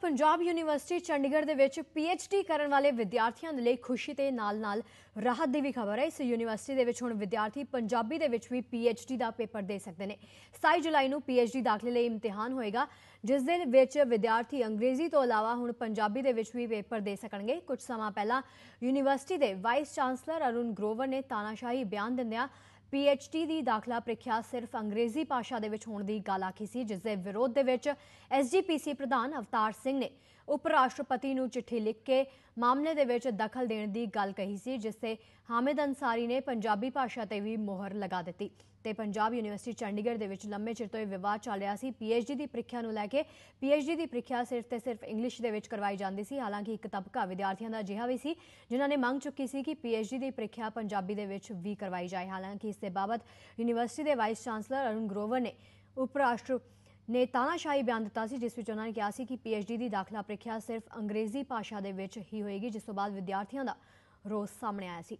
Punjab university Chandigarh ਦੇ ਵਿੱਚ D ਕਰਨ ਵਾਲੇ ਵਿਦਿਆਰਥੀਆਂ ਦੇ ਲਈ ਖੁਸ਼ੀ ਤੇ ਨਾਲ-ਨਾਲ ਰਾਹਤ ਦੀ ਵੀ ਖਬਰ ਹੈ। ਇਸ ਯੂਨੀਵਰਸਿਟੀ ਦੇ ਵਿੱਚ ਹੁਣ ਵਿਦਿਆਰਥੀ ਪੰਜਾਬੀ ਦੇ ਵਿੱਚ ਵੀ ਡੀ ਦਾ ਪੇਪਰ ਦੇ ਸਕਦੇ ਨੇ। 27 ਜੁਲਾਈ ਨੂੰ ਡੀ ਦਾਖਲੇ ਲਈ ਇਮਤਿਹਾਨ ਹੋਏਗਾ, ਜਿਸ ਦੇ ਵਿੱਚ ਵਿਦਿਆਰਥੀ ਅੰਗਰੇਜ਼ੀ ਤੋਂ ਇਲਾਵਾ ਹੁਣ ਪੰਜਾਬੀ ਦੇ ਵਿੱਚ ਵੀ ਪੇਪਰ ਦੇ ਸਕਣਗੇ। ਕੁਝ ਸਮਾਂ ਪਹਿਲਾਂ ਯੂਨੀਵਰਸਿਟੀ ਦੇ ਵਾਈਸ ਚਾਂਸਲਰ ਅਰੁਣ ਗਰੋਵਰ ਨੇ ਤਾਨਾਸ਼ਾਹੀ ਬਿਆਨ ਦਿੰਦਿਆਂ ਡੀ ਦੀ ਦਾਖਲਾ ਪ੍ਰੀਖਿਆ ਸਿਰਫ ਅੰਗਰੇਜ਼ੀ ਭਾਸ਼ਾ ਦੇ ਵਿੱਚ ਹੋਣ ਦੀ ਗੱਲ ਆਖੀ ਸੀ ਜਿਸ ਦੇ ਵਿਰੋਧ ਦੇ ਵਿੱਚ ਐਸਜੀਪੀਸੀ ਪ੍ਰਧਾਨ ਅਵਤਾਰ ਸਿੰਘ ਨੇ ਉਪ ਰਾਸ਼ਟਰਪਤੀ ਨੂੰ ਚਿੱਠੀ ਲਿਖ ਕੇ ਮਾਮਲੇ ਦੇ ਵਿੱਚ ਦਖਲ ਦੇਣ ਦੀ ਗੱਲ ਕਹੀ ਸੀ, ਜਿਸ ਤੇ ਹਾਮਿਦ ਅਨਸਾਰੀ ਨੇ ਪੰਜਾਬੀ ਭਾਸ਼ਾ ਤੇ ਵੀ ਮੋਹਰ ਲਗਾ ਦਿੱਤੀ। ਤੇ ਪੰਜਾਬ ਯੂਨੀਵਰਸਿਟੀ ਚੰਡੀਗੜ੍ਹ ਦੇ ਵਿੱਚ ਲੰਮੇ ਚਿਰ ਤੋਂ ਇਹ ਵਿਵਾਦ ਚੱਲ ਰਿਹਾ ਸੀ। ਪੀਐਚਡੀ ਦੀ ਪ੍ਰੀਖਿਆ ਨੂੰ ਲੈ ਕੇ ਪੀਐਚਡੀ ਦੀ ਪ੍ਰੀਖਿਆ ਸਿਰਫ ਤੇ ਸਿਰਫ ਇੰਗਲਿਸ਼ ਦੇ ਵਿੱਚ ਕਰਵਾਈ ਜਾਂਦੀ ਸੀ। ਹਾਲਾਂਕਿ ਇੱਕ ਤਬਕਾ ਵਿਦਿਆਰਥੀਆਂ ਦਾ ਅਜਿਹਾ ਵੀ ਸੀ, ਜਿਨ੍ਹਾਂ ਨੇ ਮੰਗ ਚੁੱਕੀ ਸੀ ਕਿ ਪੀਐਚਡੀ ਦੀ ਪ੍ਰੀਖਿਆ ਪੰਜਾਬੀ ਦੇ ਵਿੱਚ ਵੀ ਕਰਵਾਈ ਜਾਏ। ਹਾਲਾਂਕਿ ਇਸ ਦੇ ਬਾਬਤ ਯੂਨੀਵਰਸਿਟੀ ਦੇ ਵਾਈਸ ਚਾਂਸਲਰ ਅਰੁਣ ਗਰੋਵਰ ਨੇ ਉਪ ਰਾਸ਼ਟਰ ਨੇ ਤਾਨਾਸ਼ਾਹੀ ਬਿਆਨ ਦਿੱਤਾ ਸੀ, ਜਿਸ ਵਿੱਚ ਉਹਨਾਂ ਨੇ ਕਿਹਾ ਸੀ ਕਿ ਪੀਐਚਡੀ ਦੀ ਦਾਖਲਾ ਪ੍ਰੀਖਿਆ ਸਿਰਫ ਅੰਗਰੇਜ਼ੀ ਭਾਸ਼ਾ ਦੇ ਵਿੱਚ ਹੀ ਹੋਏਗੀ, ਜਿਸ ਤੋਂ ਬਾਅਦ ਵਿਦਿਆਰਥੀਆਂ ਦਾ ਰੋਸ ਸਾਹਮਣੇ ਆਇਆ ਸੀ।